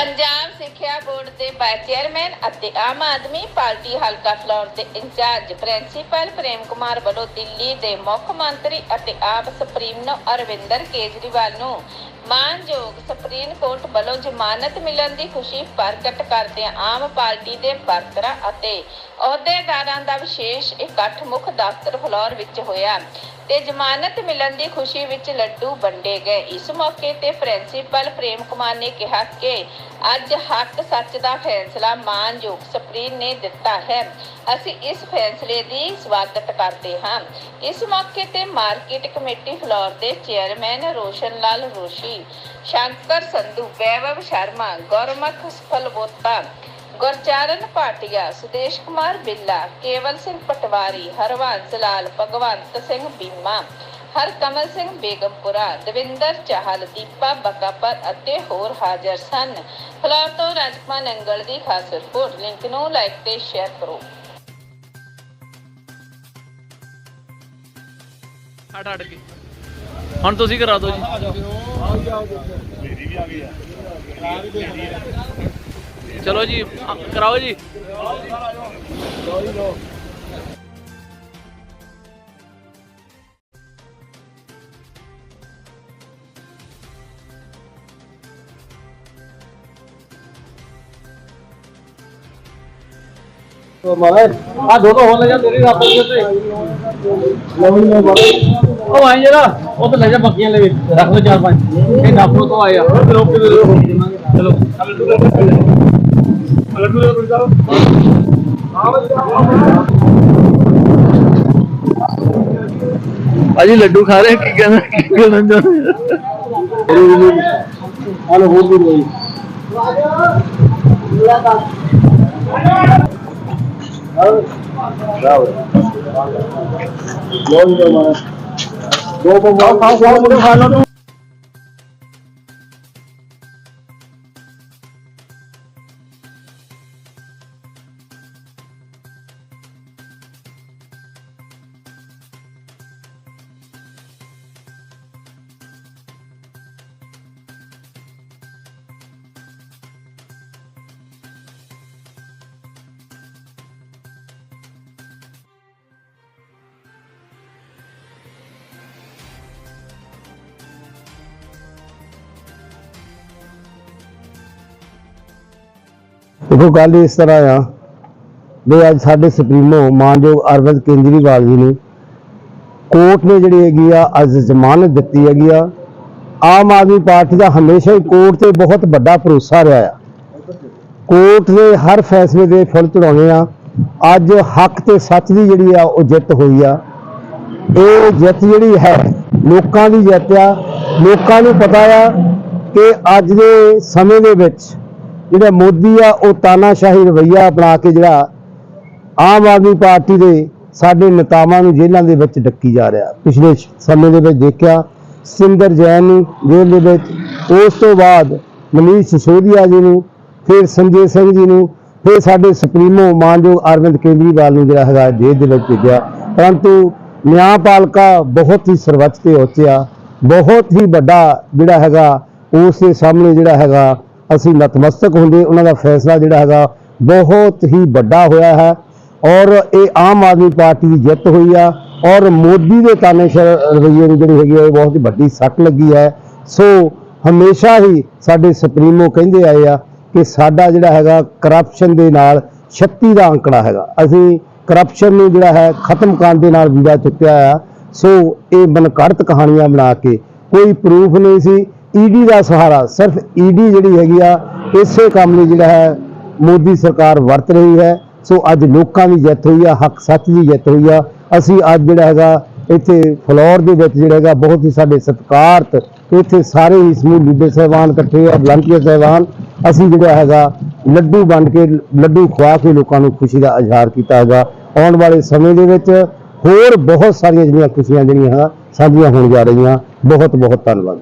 ਪੰਜਾਬ ਸਿੱਖਿਆ ਬੋਰਡ ਦੇ vice chairman ਅਤੇ ਆਮ ਆਦਮੀ ਪਾਰਟੀ ਹਲਕਾ ਫਲੌਰ ਦੇ ਇੰਚਾਰਜ ਪ੍ਰਿੰਸੀਪਲ ਪ੍ਰੇਮ ਕੁਮਾਰ ਵੱਲੋਂ ਦਿੱਲੀ ਦੇ ਮੁੱਖ ਮੰਤਰੀ ਅਤੇ ਆਪ ਸੁਪਰੀਮੋ ਅਰਵਿੰਦਰ ਕੇਜਰੀਵਾਲ ਨੂੰ ਮਾਨਯੋਗ ਸੁਪਰੀਮ ਕੋਰਟ ਵੱਲੋਂ ਜ਼ਮਾਨਤ ਮਿਲਣ ਦੀ ਖੁਸ਼ੀ ਪ੍ਰਗਟ ਕਰਦਿਆਂ ਆਮ ਪਾਰਟੀ ਦੇ ਵਰਕਰਾਂ ਅਤੇ ਅਹੁਦੇਦਾਰਾਂ ਦਾ ਵਿਸ਼ੇਸ਼ ਇਕੱਠ ਮੁੱਖ ਦਫ਼ਤਰ ਫਲੌਰ ਵਿੱਚ ਹੋਇਆ। ਤੇ ਜ਼ਮਾਨਤ ਮਿਲਣ ਦੀ ਖੁਸ਼ੀ ਵਿੱਚ ਲੱਡੂ ਵੰਡੇ ਗਏ। ਇਸ ਮੌਕੇ ਤੇ ਪ੍ਰਿੰਸੀਪਲ ਪ੍ਰੇਮ ਕੁਮਾਰ ਨੇ ਕਿਹਾ ਕਿ ਅੱਜ ਹੱਕ ਸੱਚ ਦਾ ਫੈਸਲਾ ਮਾਨਯੋਗ ਸੁਪਰੀਮ ਨੇ ਦਿੱਤਾ ਹੈ। ਅਸੀਂ ਇਸ ਫੈਸਲੇ ਦੀ ਸਵਾਗਤ ਕਰਦੇ ਹਾਂ। ਇਸ ਮੌਕੇ ਤੇ ਮਾਰਕੀਟ ਕਮੇਟੀ ਫਲੋਰ ਦੇ ਚੇਅਰਮੈਨ ਰੋਸ਼ਨ ਲਾਲ ਰੋਸ਼ੀ, ਸ਼ੰਕਰ ਸੰਧੂ, ਵੈਭਵ ਸ਼ਰਮਾ, ਗੌਰਮੁਖ ਸਫਲ ਬੋਤਾ ਗੁਰਚਰਨ ਭਾਟੀਆ ਸੁਦੇਸ਼ ਕੁਮਾਰ ਬਿੱਲਾ ਕੇਵਲ ਸਿੰਘ ਪਟਵਾਰੀ ਹਰਵੰਸ ਲਾਲ ਭਗਵੰਤ ਸਿੰਘ ਬੀਮਾ ਹਰਕਮਲ ਸਿੰਘ ਬੇਗਮਪੁਰਾ ਦਵਿੰਦਰ ਚਾਹਲ ਦੀਪਾ ਬਕਾਪਰ ਅਤੇ ਹੋਰ ਹਾਜ਼ਰ ਸਨ। ਫਲੋਰ ਤੋਂ ਰਾਜਕੁਮਾਰ ਨੰਗਲ ਦੀ ਖਾਸ ਰਿਪੋਰਟ ਲਿੰਕ ਨੂੰ ਲਾਈਕ ਤੇ ਸ਼ੇਅਰ ਕਰੋ। ਹਟ ਹਟ ਕੇ। ਹੁਣ ਤੁਸੀਂ ਕਰਾ ਦਿਓ ਜੀ। ਚਲੋ ਜੀ ਕਰਾਓ ਜੀ। ਮਹਾਰਾਜ ਆ ਦੋ ਦੋ ਹੋ ਲੈ ਜਾ ਤੇਰੀ ਰੱਬ ਦੇ। ਉੱਤੇ ਲਵੀ ਨੇ ਮਹਾਰਾਜ ਉਹ ਆਈ ਜਰਾ ਉਹ ਤਾਂ ਲੈ ਜਾ ਬੱਕੀਆਂ ਲੈ ਵੀ ਰੱਖ ਲੈ ਚਾਰ ਪੰਜ। ਇਹ ਡਾਕਟਰ ਤੋਂ ਆਇਆ। ਚਲੋ ਚਲੋ। ਭਾਜੀ ਲੱਡੂ ਖਾ ਰਹੇ ਕੀ ਕਹਿੰਦਾ ਕੀ ਕਹਿਣਾ ਚਾਹੁੰਦੇ ਹਾਲ ਹੋਰ ਵੀ ਕੋਈ ਦੋ ਬੰਦਾ ਖਾ ਖਾ ਮੁੰਡੇ ਦੇਖੋ, ਗੱਲ ਇਸ ਤਰ੍ਹਾਂ ਆ ਵੀ ਅੱਜ ਸਾਡੇ ਸੁਪਰੀਮੋ ਮਾਨਯੋਗ ਅਰਵਿੰਦ ਕੇਜਰੀਵਾਲ ਜੀ ਨੂੰ ਕੋਰਟ ਨੇ ਜਿਹੜੀ ਹੈਗੀ ਆ, ਅੱਜ ਜ਼ਮਾਨਤ ਦਿੱਤੀ ਹੈਗੀ ਆ। ਆਮ ਆਦਮੀ ਪਾਰਟੀ ਦਾ ਹਮੇਸ਼ਾ ਹੀ ਕੋਰਟ ਤੇ ਬਹੁਤ ਵੱਡਾ ਭਰੋਸਾ ਰਿਹਾ ਆ। ਕੋਰਟ ਦੇ ਹਰ ਫੈਸਲੇ ਦੇ ਫੁੱਲ ਚੜਾਉਣੇ ਆ। ਅੱਜ ਹੱਕ ਤੇ ਸੱਚ ਦੀ ਜਿਹੜੀ ਆ, ਉਹ ਜਿੱਤ ਹੋਈ ਆ। ਇਹ ਜਿੱਤ ਜਿਹੜੀ ਹੈ, ਲੋਕਾਂ ਦੀ ਜਿੱਤ ਆ। ਲੋਕਾਂ ਨੂੰ ਪਤਾ ਆ ਕਿ ਅੱਜ ਦੇ ਸਮੇਂ ਦੇ ਵਿੱਚ ਜਿਹੜਾ ਮੋਦੀ ਆ, ਉਹ ਤਾਨਾਸ਼ਾਹੀ ਰਵਈਆ ਅਪਣਾ ਕੇ ਜਿਹੜਾ ਆਮ ਆਦਮੀ ਪਾਰਟੀ ਦੇ ਸਾਡੇ ਨੇਤਾਵਾਂ ਨੂੰ ਜੇਲ੍ਹਾਂ ਦੇ ਵਿੱਚ ਡੱਕੀ ਜਾ ਰਿਹਾ। ਪਿਛਲੇ ਸਮੇਂ ਦੇ ਵਿੱਚ ਦੇਖਿਆ ਸਿੰਦਰ ਜੈਨ ਨੂੰ ਜੇਲ੍ਹ ਦੇ ਵਿੱਚ, ਉਸ ਤੋਂ ਬਾਅਦ ਮਨੀਸ਼ ਸਿਸੋਦੀਆ ਜੀ ਨੂੰ, ਫਿਰ ਸੰਜੇ ਸਿੰਘ ਜੀ ਨੂੰ, ਫਿਰ ਸਾਡੇ ਸੁਪਰੀਮੋ ਮਾਨਯੋਗ ਅਰਵਿੰਦ ਕੇਜਰੀਵਾਲ ਨੂੰ ਜਿਹੜਾ ਹੈਗਾ ਜੇਲ੍ਹ ਦੇ ਵਿੱਚ ਭੇਜਿਆ। ਪਰੰਤੂ ਨਿਆਂਪਾਲਕਾ ਬਹੁਤ ਹੀ ਸਰਵੱਚ ਤੇ ਉੱਚਿਆ, ਬਹੁਤ ਹੀ ਵੱਡਾ ਜਿਹੜਾ ਹੈਗਾ, ਉਸ ਦੇ ਸਾਹਮਣੇ ਜਿਹੜਾ ਹੈਗਾ ਅਸੀਂ ਨਤਮਸਤਕ ਹੁੰਦੇ, ਉਹਨਾਂ ਦਾ ਫੈਸਲਾ ਜਿਹੜਾ ਹੈਗਾ ਬਹੁਤ ਹੀ ਵੱਡਾ ਹੋਇਆ ਹੈ। ਔਰ ਇਹ ਆਮ ਆਦਮੀ ਪਾਰਟੀ ਦੀ ਜਿੱਤ ਹੋਈ ਆ, ਔਰ ਮੋਦੀ ਦੇ ਤਾਨੇਸ਼ਰ ਰਵਈਏ ਨੂੰ ਜਿਹੜੀ ਹੈਗੀ ਆ, ਇਹ ਬਹੁਤ ਵੱਡੀ ਸੱਟ ਲੱਗੀ ਹੈ। ਸੋ ਹਮੇਸ਼ਾ ਹੀ ਸਾਡੇ ਸੁਪਰੀਮੋ ਕਹਿੰਦੇ ਆਏ ਆ ਕਿ ਸਾਡਾ ਜਿਹੜਾ ਹੈਗਾ ਕਰਪਸ਼ਨ ਦੇ ਨਾਲ 36 ਦਾ ਅੰਕੜਾ ਹੈਗਾ। ਅਸੀਂ ਕਰਪਸ਼ਨ ਨੂੰ ਜਿਹੜਾ ਹੈ ਖਤਮ ਕਰਨ ਦੇ ਨਾਲ ਵੀੜਾ ਚੁੱਕਿਆ ਆ। ਸੋ ਇਹ ਬਨਕੜਤ ਕਹਾਣੀਆਂ ਬਣਾ ਕੇ ਕੋਈ ਪ੍ਰੂਫ ਨਹੀਂ ਸੀ। ਈਡੀ ਦਾ ਸਹਾਰਾ ਸਿਰਫ ਈਡੀ ਜਿਹੜੀ ਹੈਗੀ ਆ, ਇਸੇ ਕੰਮ ਲਈ ਜਿਹੜਾ ਹੈ, ਮੋਦੀ ਸਰਕਾਰ ਵਰਤ ਰਹੀ ਹੈ। ਸੋ ਅੱਜ ਲੋਕਾਂ ਦੀ ਜਿੱਤ ਹੋਈ ਆ, ਹੱਕ ਸੱਚ ਦੀ ਜਿੱਤ ਹੋਈ ਆ। ਅਸੀਂ ਅੱਜ ਜਿਹੜਾ ਹੈਗਾ, ਇੱਥੇ ਫਲੋਰ ਦੇ ਵਿੱਚ ਜਿਹੜਾ ਹੈਗਾ, ਬਹੁਤ ਹੀ ਸਾਡੇ ਸਤਿਕਾਰਤ, ਇੱਥੇ ਸਾਰੇ ਹੀ ਸਮੂਹ ਲੀਡਰ ਸਾਹਿਬਾਨ ਇਕੱਠੇ ਆ ਵਲੰਟੀਅਰ ਸਾਹਿਬਾਨ। ਅਸੀਂ ਜਿਹੜਾ ਹੈਗਾ, ਲੱਡੂ ਵੰਡ ਕੇ, ਲੱਡੂ ਖਵਾ ਕੇ ਲੋਕਾਂ ਨੂੰ ਖੁਸ਼ੀ ਦਾ ਇਜ਼ਹਾਰ ਕੀਤਾ ਹੈਗਾ। ਆਉਣ ਵਾਲੇ ਸਮੇਂ ਦੇ ਵਿੱਚ ਹੋਰ ਬਹੁਤ ਸਾਰੀਆਂ ਜਿਹੜੀਆਂ ਖੁਸ਼ੀਆਂ ਜਿਹੜੀਆਂ ਸਾਂਝੀਆਂ ਹੋਣ ਜਾ ਰਹੀਆਂ। ਬਹੁਤ ਬਹੁਤ ਧੰਨਵਾਦ।